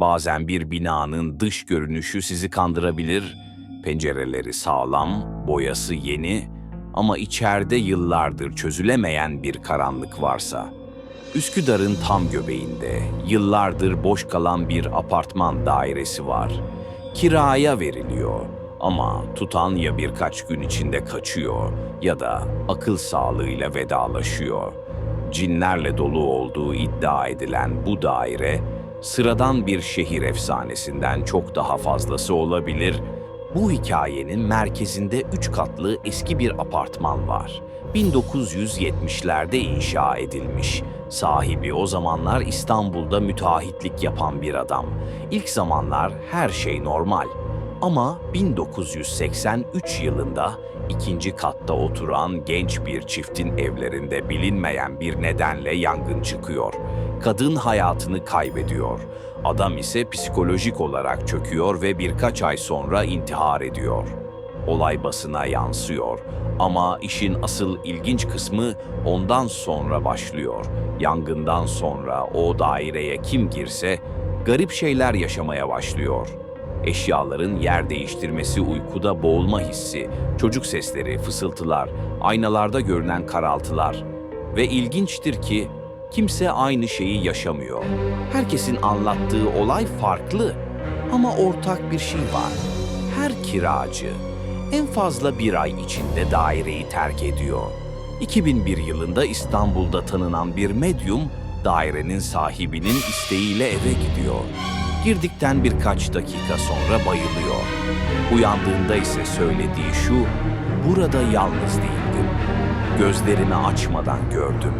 Bazen bir binanın dış görünüşü sizi kandırabilir. Pencereleri sağlam, boyası yeni ama içeride yıllardır çözülemeyen bir karanlık varsa. Üsküdar'ın tam göbeğinde yıllardır boş kalan bir apartman dairesi var. Kiraya veriliyor ama tutan ya birkaç gün içinde kaçıyor ya da akıl sağlığıyla vedalaşıyor. Cinlerle dolu olduğu iddia edilen bu daire sıradan bir şehir efsanesinden çok daha fazlası olabilir. Bu hikayenin merkezinde üç katlı eski bir apartman var. 1970'lerde inşa edilmiş. Sahibi o zamanlar İstanbul'da müteahhitlik yapan bir adam. İlk zamanlar her şey normal. Ama 1983 yılında ikinci katta oturan genç bir çiftin evlerinde bilinmeyen bir nedenle yangın çıkıyor. Kadın hayatını kaybediyor. Adam ise psikolojik olarak çöküyor ve birkaç ay sonra intihar ediyor. Olay basına yansıyor ama işin asıl ilginç kısmı ondan sonra başlıyor. Yangından sonra o daireye kim girse garip şeyler yaşamaya başlıyor. Eşyaların yer değiştirmesi, uykuda boğulma hissi, çocuk sesleri, fısıltılar, aynalarda görünen karaltılar. Ve ilginçtir ki kimse aynı şeyi yaşamıyor. Herkesin anlattığı olay farklı ama ortak bir şey var. Her kiracı en fazla bir ay içinde daireyi terk ediyor. 2001 yılında İstanbul'da tanınan bir medyum dairenin sahibinin isteğiyle eve gidiyor. Girdikten birkaç dakika sonra bayılıyor. Uyandığında ise söylediği şu, burada yalnız değildim. Gözlerimi açmadan gördüm.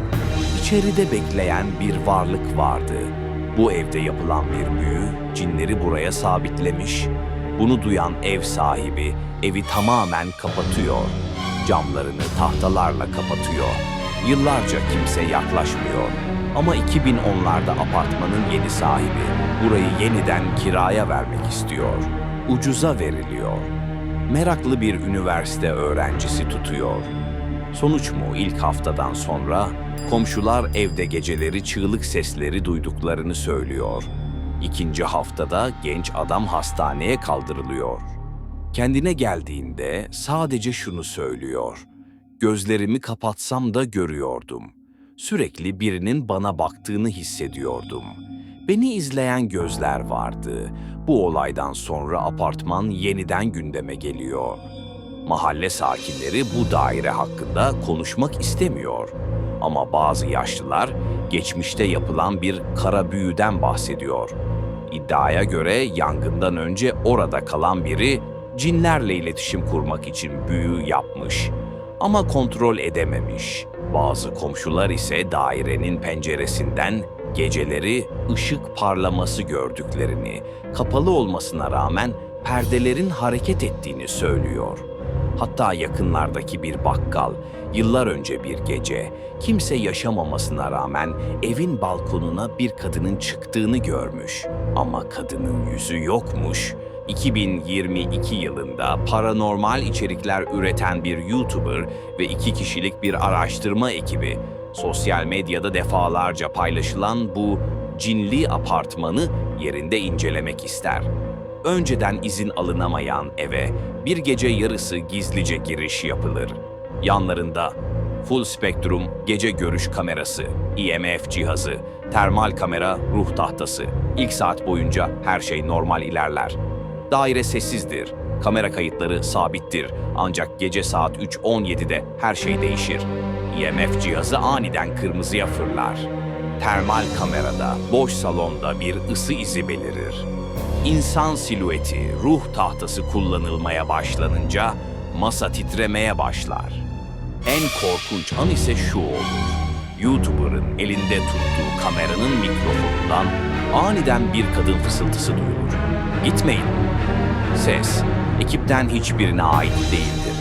İçeride bekleyen bir varlık vardı. Bu evde yapılan bir büyü cinleri buraya sabitlemiş. Bunu duyan ev sahibi evi tamamen kapatıyor. Camlarını tahtalarla kapatıyor. Yıllarca kimse yaklaşmıyor. Ama 2010'larda apartmanın yeni sahibi burayı yeniden kiraya vermek istiyor. Ucuza veriliyor. Meraklı bir üniversite öğrencisi tutuyor. Sonuç mu ilk haftadan sonra komşular evde geceleri çığlık sesleri duyduklarını söylüyor. İkinci haftada genç adam hastaneye kaldırılıyor. Kendine geldiğinde sadece şunu söylüyor. Gözlerimi kapatsam da görüyordum. Sürekli birinin bana baktığını hissediyordum. Beni izleyen gözler vardı. Bu olaydan sonra apartman yeniden gündeme geliyor. Mahalle sakinleri bu daire hakkında konuşmak istemiyor. Ama bazı yaşlılar geçmişte yapılan bir kara büyüden bahsediyor. İddiaya göre yangından önce orada kalan biri cinlerle iletişim kurmak için büyü yapmış ama kontrol edememiş. Bazı komşular ise dairenin penceresinden geceleri ışık parlaması gördüklerini, kapalı olmasına rağmen perdelerin hareket ettiğini söylüyor. Hatta yakınlardaki bir bakkal yıllar önce bir gece kimse yaşamamasına rağmen evin balkonuna bir kadının çıktığını görmüş. Ama kadının yüzü yokmuş. 2022 yılında paranormal içerikler üreten bir YouTuber ve iki kişilik bir araştırma ekibi sosyal medyada defalarca paylaşılan bu cinli apartmanı yerinde incelemek ister önceden izin alınamayan eve bir gece yarısı gizlice giriş yapılır. Yanlarında full spektrum gece görüş kamerası, IMF cihazı, termal kamera, ruh tahtası. İlk saat boyunca her şey normal ilerler. Daire sessizdir. Kamera kayıtları sabittir. Ancak gece saat 3.17'de her şey değişir. IMF cihazı aniden kırmızıya fırlar. Termal kamerada, boş salonda bir ısı izi belirir. İnsan silüeti, ruh tahtası kullanılmaya başlanınca masa titremeye başlar. En korkunç an ise şu olur. YouTuber'ın elinde tuttuğu kameranın mikrofonundan aniden bir kadın fısıltısı duyulur. Gitmeyin. Ses, ekipten hiçbirine ait değildir.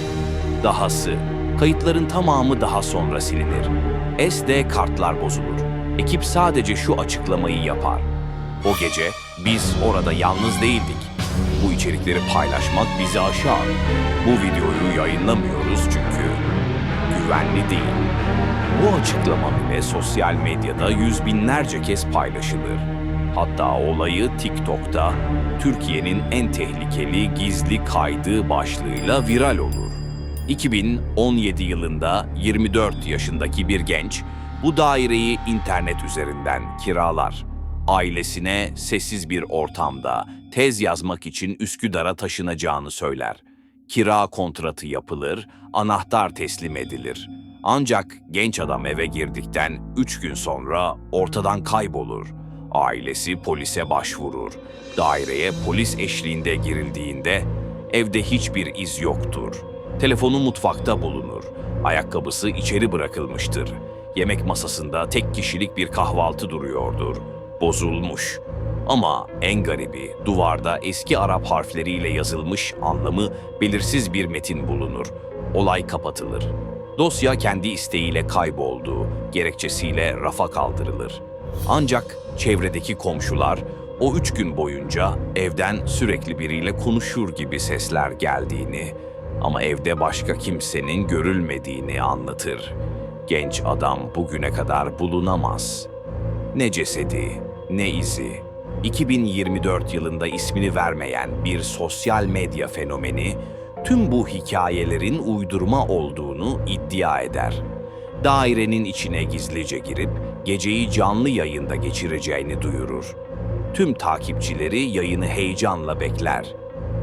Dahası, kayıtların tamamı daha sonra silinir. SD kartlar bozulur. Ekip sadece şu açıklamayı yapar. O gece biz orada yalnız değildik. Bu içerikleri paylaşmak bizi aşar. Bu videoyu yayınlamıyoruz çünkü güvenli değil. Bu açıklama bile sosyal medyada yüz binlerce kez paylaşılır. Hatta olayı TikTok'ta Türkiye'nin en tehlikeli gizli kaydı başlığıyla viral olur. 2017 yılında 24 yaşındaki bir genç bu daireyi internet üzerinden kiralar. Ailesine sessiz bir ortamda tez yazmak için Üsküdar'a taşınacağını söyler. Kira kontratı yapılır, anahtar teslim edilir. Ancak genç adam eve girdikten 3 gün sonra ortadan kaybolur. Ailesi polise başvurur. Daireye polis eşliğinde girildiğinde evde hiçbir iz yoktur. Telefonu mutfakta bulunur. Ayakkabısı içeri bırakılmıştır. Yemek masasında tek kişilik bir kahvaltı duruyordur. Bozulmuş. Ama en garibi duvarda eski Arap harfleriyle yazılmış anlamı belirsiz bir metin bulunur. Olay kapatılır. Dosya kendi isteğiyle kayboldu, gerekçesiyle rafa kaldırılır. Ancak çevredeki komşular o üç gün boyunca evden sürekli biriyle konuşur gibi sesler geldiğini ama evde başka kimsenin görülmediğini anlatır. Genç adam bugüne kadar bulunamaz. Ne cesedi, ne izi. 2024 yılında ismini vermeyen bir sosyal medya fenomeni tüm bu hikayelerin uydurma olduğunu iddia eder. Dairenin içine gizlice girip geceyi canlı yayında geçireceğini duyurur. Tüm takipçileri yayını heyecanla bekler.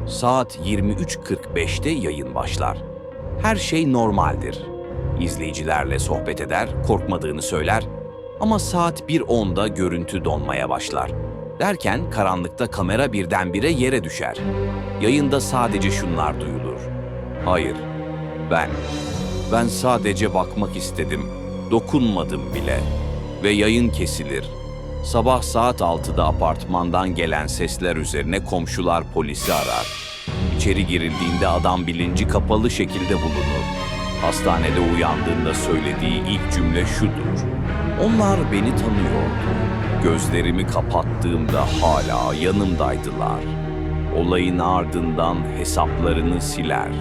Saat 23.45'te yayın başlar. Her şey normaldir. İzleyicilerle sohbet eder, korkmadığını söyler ama saat 1.10'da görüntü donmaya başlar. Derken karanlıkta kamera birdenbire yere düşer. Yayında sadece şunlar duyulur. Hayır, ben. Ben sadece bakmak istedim. Dokunmadım bile. Ve yayın kesilir. Sabah saat 6'da apartmandan gelen sesler üzerine komşular polisi arar. İçeri girildiğinde adam bilinci kapalı şekilde bulunur. Hastanede uyandığında söylediği ilk cümle şudur. Onlar beni tanıyordu. Gözlerimi kapattığımda hala yanımdaydılar. Olayın ardından hesaplarını siler.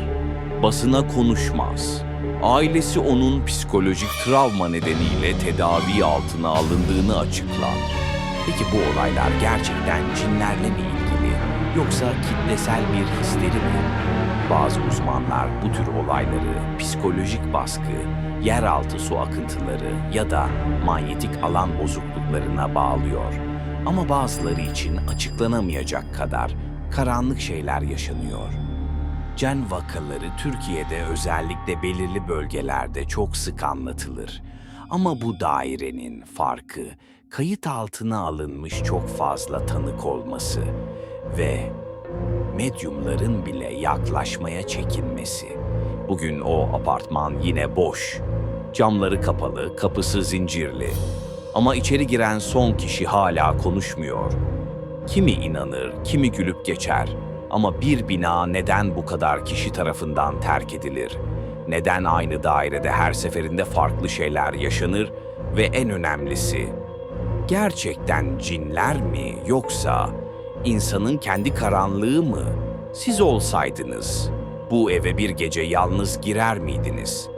Basına konuşmaz. Ailesi onun psikolojik travma nedeniyle tedavi altına alındığını açıklar. Peki bu olaylar gerçekten cinlerle mi ilgili yoksa kitlesel bir histeri mi? Bazı uzmanlar bu tür olayları psikolojik baskı, yeraltı su akıntıları ya da manyetik alan bozukluklarına bağlıyor. Ama bazıları için açıklanamayacak kadar karanlık şeyler yaşanıyor. Can vakaları Türkiye'de özellikle belirli bölgelerde çok sık anlatılır. Ama bu dairenin farkı kayıt altına alınmış çok fazla tanık olması ve medyumların bile yaklaşmaya çekinmesi. Bugün o apartman yine boş. Camları kapalı, kapısı zincirli. Ama içeri giren son kişi hala konuşmuyor. Kimi inanır, kimi gülüp geçer. Ama bir bina neden bu kadar kişi tarafından terk edilir? Neden aynı dairede her seferinde farklı şeyler yaşanır ve en önemlisi gerçekten cinler mi yoksa insanın kendi karanlığı mı? Siz olsaydınız bu eve bir gece yalnız girer miydiniz?